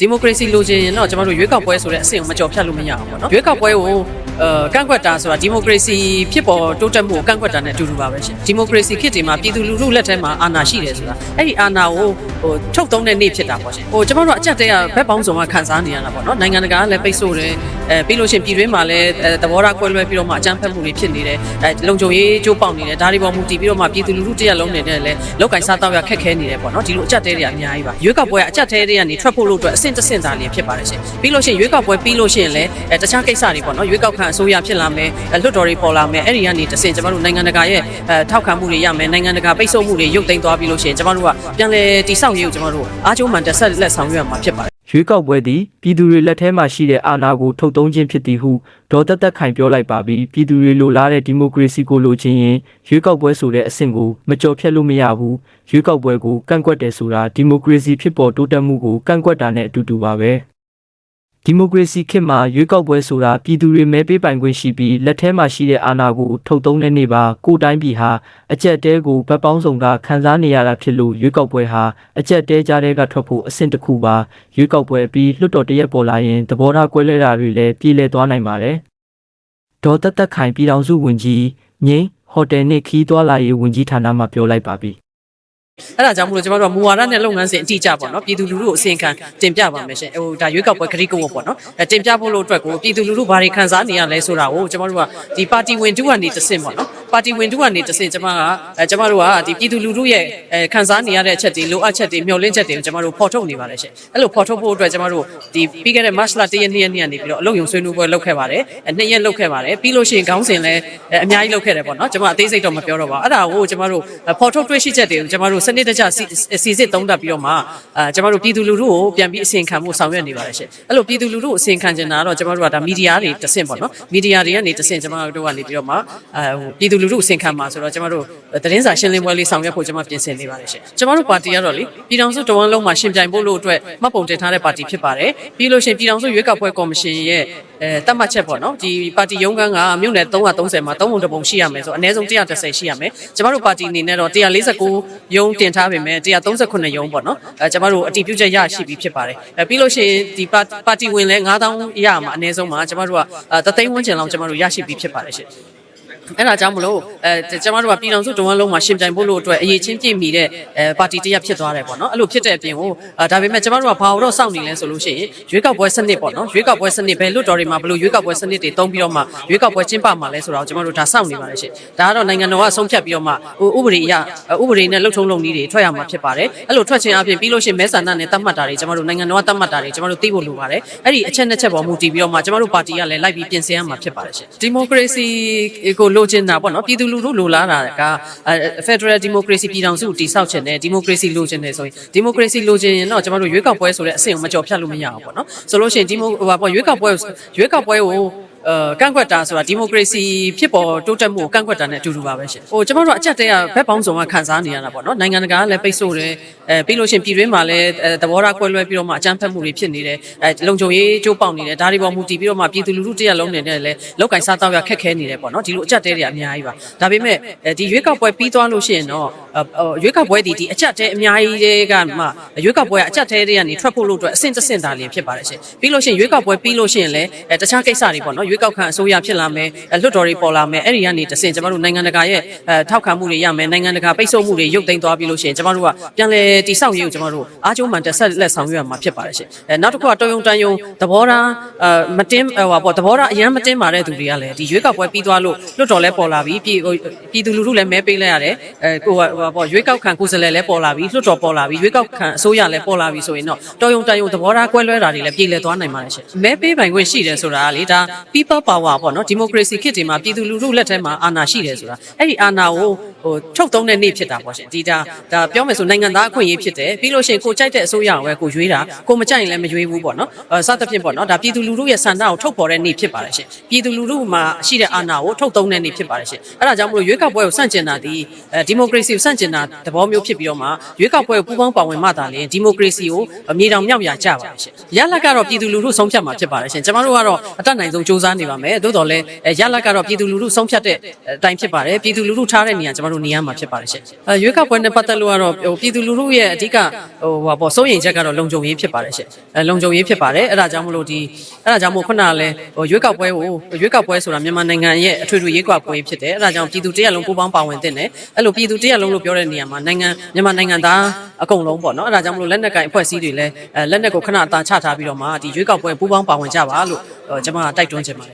ဒီမိုကရေစီလိုချင်ရင်တော့ကျွန်တော်တို့ရွေးကောက်ပွဲဆိုတဲ့အဆင့်ကိုမကြော်ဖြတ်လို့မရအောင်ပေါ့နော်ရွေးကောက်ပွဲကိုအဲကန့်ကွက်တာဆိုတာဒီမိုကရေစီဖြစ်ပေါ်တိုးတက်မှုကိုကန့်ကွက်တာနဲ့အတူတူပါပဲရှင်ဒီမိုကရေစီခေတ်ဒီမှာပြည်သူလူထုလက်ထဲမှာအာဏာရှိတယ်ဆိုတာအဲ့ဒီအာဏာကိုဟိုထုတ်သုံးတဲ့နေ့ဖြစ်တာပေါ့ရှင်ဟိုကျွန်တော်တို့အကြက်တဲကဘက်ပေါင်းစုံကခံစားနေရတာပေါ့နော်နိုင်ငံတကာကလည်းပိတ်ဆို့တယ်အဲပြီးလို့ရှရင်ပြည်တွင်းမှာလည်းအဲသဘောထားကွဲလွဲပြီးတော့မှအကြမ်းဖက်မှုတွေဖြစ်နေတယ်အဲလုံခြုံရေးကြိုးပေါက်နေတယ်ဒါတွေပေါ်မူတည်ပြီးတော့မှပြည်သူလူထုတစ်ရက်လုံးနေနဲ့လည်းလောက်ကင်စားတော့ရခက်ခဲနေတယ်ပေါ့နော်ဒီလိုအကြက်တဲတွေကအများကြီးပါရွေးကောက်ပွဲကအကြက်တဲတွေကနေထွက်ဖို့လို့အတွက်အဆင့်တစ်ဆင့်သားလေးဖြစ်ပါတယ်ရှင်ပြီးလို့ရှရင်ရွေးကောက်ပွဲပြီးလို့ရှရင်လည်းအဲတခြားကိစ္စတွေပေါ့နော်ရွေးကောက်ခံအစိုးရဖြစ်လာမယ်အဲလွှတ်တော်တွေပေါ်လာမယ်အဲ့ဒီကနေတစ်ဆင့်ကျွန်တော်တို့နိုင်ငံတကာရဲ့အဲထောက်ခံမှုတွေရမယ်နိုင်ငံတကာပိတ်ဆို့မှုတွေရုပ်သိမ်းသွားပြီးလို့ရှရင်ကျွန်တော်တို့ကပြန်လည်တိစောက်ရေးကိုကျွန်တော်တို့အားကျိုးမှန်တက်ဆက်လက်ဆောင်ရွက်မှာဖြစ်ပါတယ် ရွေးကောက်ပွဲသည်ပြည်သူတွေလက်ထဲမှာရှိတဲ့အာဏာကိုထုတ်သုံးခြင်းဖြစ်သည်ဟုဒေါ်သက်သက်ခိုင်ပြောလိုက်ပါပြီးပြည်သူတွေလိုလားတဲ့ဒီမိုကရေစီကိုလိုချင်ရင်ရွေးကောက်ပွဲဆိုတဲ့အဆင့်ကိုမကြော်ဖြတ်လို့မရဘူးရွေးကောက်ပွဲကိုကန့်ကွက်တယ်ဆိုတာဒီမိုကရေစီဖြစ်ပေါ်တိုးတက်မှုကိုကန့်ကွက်တာနဲ့အတူတူပါပဲ ဒီမိုကရေစီခေတ်မှာရွေးကောက်ပွဲဆိုတာပြည်သူတွေမဲပေးပိုင်ခွင့်ရှိပြီးလက်ထဲမှာရှိတဲ့အာဏာကိုထုတ်သုံးတဲ့နေ့ပါကိုယ်တိုင်းပြည်ဟာအကြက်တဲကိုဗတ်ပေါင်းစုံကခံစားနေရတာဖြစ်လို့ရွေးကောက်ပွဲဟာအကြက်တဲကြားတဲ့ကထွက်ဖို့အဆင့်တစ်ခုပါရွေးကောက်ပွဲပြီးလွှတ်တော်တရက်ပေါ်လာရင်သဘောထားကွဲလွဲတာတွေလည်းပြည်လည်သွားနိုင်ပါတယ်ဒေါ်သက်သက်ခိုင်ပြည်တော်စုဝင်ကြီးငိမ့်ဟိုတယ်နှင့်ခီးသွားလာရေးဝင်ကြီးဌာနမှပြောလိုက်ပါပြီ အဲ့ဒါကြောင့်မလို့ကျွန်တော်တို့ကမူဝါဒနဲ့လုပ်ငန်းစဉ်အတိအကျပေါ့နော်ပြည်သူလူထုကိုအစီရင်ခံတင်ပြပါမယ်ရှင်ဟိုဒါရွေးကောက်ပွဲခရီးကုန်းပေါ့နော်အဲတင်ပြဖို့လို့အတွက်ကိုပြည်သူလူထုဘာတွေခံစားနေရလဲဆိုတာကိုကျွန်တော်တို့ကဒီပါတီဝင်တူကနေတဆင့်ပေါ့နော် ပါတီဝင်တူကနေတဆင့်ကျွန်မကအဲကျွန်မတို့ကဒီပြည်သူလူထုရဲ့အဲခံစားနေရတဲ့အချက်တွေလိုအပ်ချက်တွေမျှော်လင့်ချက်တွေကိုကျွန်တော်တို့ဖော်ထုတ်နေပါတယ်ရှင်အဲ့လိုဖော်ထုတ်ဖို့အတွက်ကျွန်တော်တို့ဒီပြီးခဲ့တဲ့ March လ1ရက်2ရက်နေ့ကနေပြီးတော့အလုပ်ရုံဆွေးနွေးပွဲလုပ်ခဲ့ပါတယ်အဲ2ရက်လုပ်ခဲ့ပါတယ်ပြီးလို့ရှိရင်ခေါင်းစဉ်လည်းအဲအများကြီးလုပ်ခဲ့တယ်ပေါ့နော်ကျွန်မအသေးစိတ်တော့မပြောတော့ပါဘူးအဲ့ဒါကိုကျွန်တော်တို့ဖော်ထုတ်တွေ့ရှိချက်တွေကိုကျွန်တော်တို့စနစ်တကျစီစီစစ်သုံးသပ်ပြီးတော့မှအဲကျွန်တော်တို့ပြည်သူလူထုကိုပြန်ပြီးအစီရင်ခံမှုဆောင်ရွက်နေပါတယ်ရှင်အဲ့လိုပြည်သူလူထုကိုအစီရင်ခံချင်တာကတော့ကျွန်တော်တို့ကဒါမီဒီယာတွေတဆင့်ပေါ့နော်မီဒီယာတွေကနေတဆင့်ကျွန်တော်တို့ကနေပြီးတော့မှအဲဟိုပြည်သူလူထုအစီရင်ခံမှာဆိုတော့ကျွန်တော်တို့သတင်းစာရှင်းလင်းပွဲလေးဆောင်ရွက်ဖို့ကျွန်တော်ပြင်ဆင်နေပါတယ်ရှင်ကျွန်တော်တို့ပါတီကတော့လေပြည်ထောင်စုတဝန်လုံးမှာရှင်ပြိုင်ဖို့လို့အတွက်မှတ်ပုံတင်ထားတဲ့ပါတီဖြစ်ပါတယ်ပြီးလို့ရှိရင်ပြည်ထောင်စုရွေးကောက်ပွဲကော်မရှင်ရဲ့အဲတတ်မှတ်ချက်ပေါ့နော်ဒီပါတီရုံးခန်းကမြို့နယ်330မှာ3ပုံတစ်ပုံရှိရမယ်ဆိုအနည်းဆုံး130ရှိရမယ်ကျွန်တော်တို့ပါတီအနေနဲ့တော့149ရုံးတင်ထားပေမဲ့138ရုံးပေါ့နော်အဲကျွန်တော်တို့အတည်ပြုချက်ရရှိပြီးဖြစ်ပါတယ်အဲပြီးလို့ရှိရင်ဒီပါတီဝင်လဲ9000ရမှာအနည်းဆုံးမှာကျွန်တော်တို့ကတသိန်းဝန်းကျင်လောက်ကျွန်တော်တို့ရရှိပြီးဖြစ်ပါတယ်ရှင် အဲ့ဒါကြောင့်မလို့အဲကျွန်တော်တို့ကပြည်တော်စုတဝန်လုံးမှာရှင်ပြိုင်ဖို့လို့အတွက်အရေးချင်းပြည့်မီတဲ့အဲပါတီတရက်ဖြစ်သွားတယ်ပေါ့နော်အဲ့လိုဖြစ်တဲ့အပြင်ကိုအဲဒါပေမဲ့ကျွန်တော်တို့ကဘာလို့တော့စောင့်နေလဲဆိုလို့ရှိရင်ရွေးကောက်ပွဲစနစ်ပေါ့နော်ရွေးကောက်ပွဲစနစ်ဘယ်လွတ်တော်တွေမှာဘယ်လိုရွေးကောက်ပွဲစနစ်တွေတုံးပြီးတော့မှရွေးကောက်ပွဲကျင်းပမှာလဲဆိုတော့ကျွန်တော်တို့ဒါစောင့်နေပါတယ်ရှင်ဒါကတော့နိုင်ငံတော်ကဆုံးဖြတ်ပြီးတော့မှဟိုဥပဒေအရဥပဒေနဲ့လှုပ်ထုံးလုပ်နည်းတွေထွက်ရမှာဖြစ်ပါတယ်အဲ့လိုထွက်ခြင်းအပြင်ပြီးလို့ရှိရင်မဲဆန္ဒနဲ့တတ်မှတ်တာတွေကျွန်တော်တို့နိုင်ငံတော်ကတတ်မှတ်တာတွေကျွန်တော်တို့သိဖို့လိုပါတယ်အဲ့ဒီအချက်နှစ်ချက်ပေါ်မူတည်ပြီးတော့မှကျွန်တော်တို့ပါတီကလည်းလိုက်ပြီးပြင်ဆင်ရမှာဖြစ်ပါတယ်ရှင်ဒီမိုကရေစီကိုလိုချင်တာပေါ့နော်ပြည်သူလူထုလိုလားတာကဖက်ဒရယ်ဒီမိုကရေစီပြည်ထောင်စုကိုတည်ဆောက်ခြင်းနဲ့ဒီမိုကရေစီလိုချင်တယ်ဆိုရင်ဒီမိုကရေစီလိုချင်ရင်တော့ကျွန်တော်တို့ရွေးကောက်ပွဲဆိုတဲ့အဆင့်ကိုမကြော်ဖြတ်လို့မရအောင်ပေါ့နော်ဆိုလို့ရှိရင်ဒီမိုဟိုပါပေါ့ရွေးကောက်ပွဲရွေးကောက်ပွဲကိုအဲ ကန့်ကွက်တာဆိုတာဒီမိုကရေစီဖြစ်ပေါ်တိုးတက်မှုကိုကန့်ကွက်တာနဲ့အတူတူပါပဲရှင်။ဟိုကျွန်တော်တို့အကြက်တဲကဘက်ပေါင်းစုံကခံစားနေရတာပေါ့နော်။နိုင်ငံတကာကလည်းပိတ်ဆို့တယ်။အဲပြီးလို့ရှရင်ပြည်တွင်းမှာလည်းအဲသဘောထားကွဲလွဲပြီးတော့မှအကြမ်းဖက်မှုတွေဖြစ်နေတယ်။အဲလုံခြုံရေးကြိုးပေါက်နေတယ်။ဒါတွေပေါ်မူတည်ပြီးတော့မှပြည်သူလူထုတစ်ရက်လုံးနေနဲ့လည်းလောက်ကင်စားတော့ရခက်ခဲနေတယ်ပေါ့နော်။ဒီလိုအကြက်တဲတွေအများကြီးပါ။ဒါပေမဲ့အဲဒီရွေးကောက်ပွဲပြီးသွားလို့ရှိရင်တော့ရွေးကောက်ပွဲဒီဒီအကြက်တဲအများကြီးတွေကမှရွေးကောက်ပွဲကအကြက်တဲတွေကနေထွက်ဖို့လို့အတွက်အဆင့်တစ်ဆင့်သားလေးဖြစ်ပါတယ်ရှင်။ပြီးလို့ရှိရင်ရွေးကောက်ပွဲပြီးလို့ရှိရင်လည်းအဲတခြားကိစ္စတွေပေါ့နော်။ရွေးကောက်ခံအစိုးရဖြစ်လာမယ်။လွှတ်တော်တွေပေါ်လာမယ်။အဲ့ဒီကနေတဆင့်ကျွန်တော်တို့နိုင်ငံတကာရဲ့အဲထောက်ခံမှုတွေရမယ်။နိုင်ငံတကာပိတ်ဆို့မှုတွေရုပ်သိမ်းသွားပြီးလို့ရှိရင်ကျွန်တော်တို့ကပြန်လည်တိစောက်ရေးကိုကျွန်တော်တို့အားကျိုးမှန်တက်ဆက်လက်ဆောင်ရွက်ရမှာဖြစ်ပါတယ်ရှင်။အဲနောက်တစ်ခုကတော်ယုံတန်ယုံသဘောထားအဲမတင်းဟိုပါပေါ့သဘောထားအရန်မတင်းပါတဲ့သူတွေကလည်းဒီရွေးကောက်ပွဲပြီးသွားလို့လွှတ်တော်လည်းပေါ်လာပြီးပြည်ပြည်သူလူထုလည်းမဲပေးလိုက်ရတယ်။အဲကိုဟိုပါပေါ့ရွေးကောက်ခံကိုယ်စားလှယ်လည်းပေါ်လာပြီးလွှတ်တော်ပေါ်လာပြီးရွေးကောက်ခံအစိုးရလည်းပေါ်လာပြီးဆိုရင်တော့တော်ယုံတန်ယုံသဘောထားကွဲလွဲတာတွေလည်းပြည်လည်သွားနိုင်ပါတယ်ရှင်။မဲပေးပိုင်ခွင့်ရှိတယ်ဆိုတာကလေဒါ people power ပေါ့နော်ဒီမိုကရေစီခေတ်ဒီမှာပြည်သူလူထုလက်ထဲမှာအာဏာရှိတယ်ဆိုတာအဲ့ဒီအာဏာကို ဟိုထုတ်သုံးတဲ့နေ့ဖြစ်တာပေါ့ရှင်ဒီဒါဒါပြောမယ်ဆိုနိုင်ငံသားအခွင့်အရေးဖြစ်တယ်ပြီးလို့ရှိရင်ကိုကြိုက်တဲ့အစိုးရကိုပဲကိုရွေးတာကိုမကြိုက်ရင်လည်းမရွေးဘူးပေါ့နော်အဲစသဖြင့်ပေါ့နော်ဒါပြည်သူလူထုရဲ့ဆန္ဒကိုထုတ်ပေါ်တဲ့နေ့ဖြစ်ပါတယ်ရှင်ပြည်သူလူထုမှာရှိတဲ့အာဏာကိုထုတ်သုံးတဲ့နေ့ဖြစ်ပါတယ်ရှင်အဲ့ဒါကြောင့်မလို့ရွေးကောက်ပွဲကိုစန့်ကျင်တာဒီအဲဒီမိုကရေစီကိုစန့်ကျင်တာသဘောမျိုးဖြစ်ပြီးတော့မှရွေးကောက်ပွဲကိုပူးပေါင်းပါဝင်မှသာလေဒီမိုကရေစီကိုမြေတောင်မြောက်ရာကြပါရှင်ရလကတော့ပြည်သူလူထုဆုံးဖြတ်မှာဖြစ်ပါတယ်ရှင်ကျွန်တော်တို့ကတော့အတတ်နိုင်ဆုံးစ조사စားနေပါမယ်သို့တော်လည်းအဲရလတ်ကတော့ပြည်သူလူထုဆုံးဖြတ်တဲ့အတိုင်းဖြစ်ပါတယ်ပြည်သူလူထုထားတဲ့နေရာကျမတို့နေရာမှာဖြစ်ပါတယ်ရှင့်အဲရွေးကောက်ပွဲနဲ့ပတ်သက်လို့ကတော့ဟိုပြည်သူလူထုရဲ့အဓိကဟိုဟာပေါ့စိုးရိမ်ချက်ကတော့လုံခြုံရေးဖြစ်ပါတယ်ရှင့်အဲလုံခြုံရေးဖြစ်ပါတယ်အဲ့ဒါကြောင့်မလို့ဒီအဲ့ဒါကြောင့်မို့ခုနကလည်းဟိုရွေးကောက်ပွဲကိုရွေးကောက်ပွဲဆိုတာမြန်မာနိုင်ငံရဲ့အထွေထွေရွေးကောက်ပွဲဖြစ်တယ်အဲ့ဒါကြောင့်ပြည်သူတရက်လုံးပူးပေါင်းပါဝင်တဲ့တယ်အဲ့လိုပြည်သူတရက်လုံးလို့ပြောတဲ့နေရာမှာနိုင်ငံမြန်မာနိုင်ငံသားအကုန်လုံးပေါ့နော်အဲ့ဒါကြောင့်မလို့လက်နက်ကင်အဖွဲ့အစည်းတွေလည်းအဲလက်နက်ကိုခဏအသာချထားပြီးတော့မှဒီရွေးကောက်ပွဲပူးပေါင်းပါဝင်ကြပါလို့ကျွန်မတိုက်တွန်းချင်ပါတယ်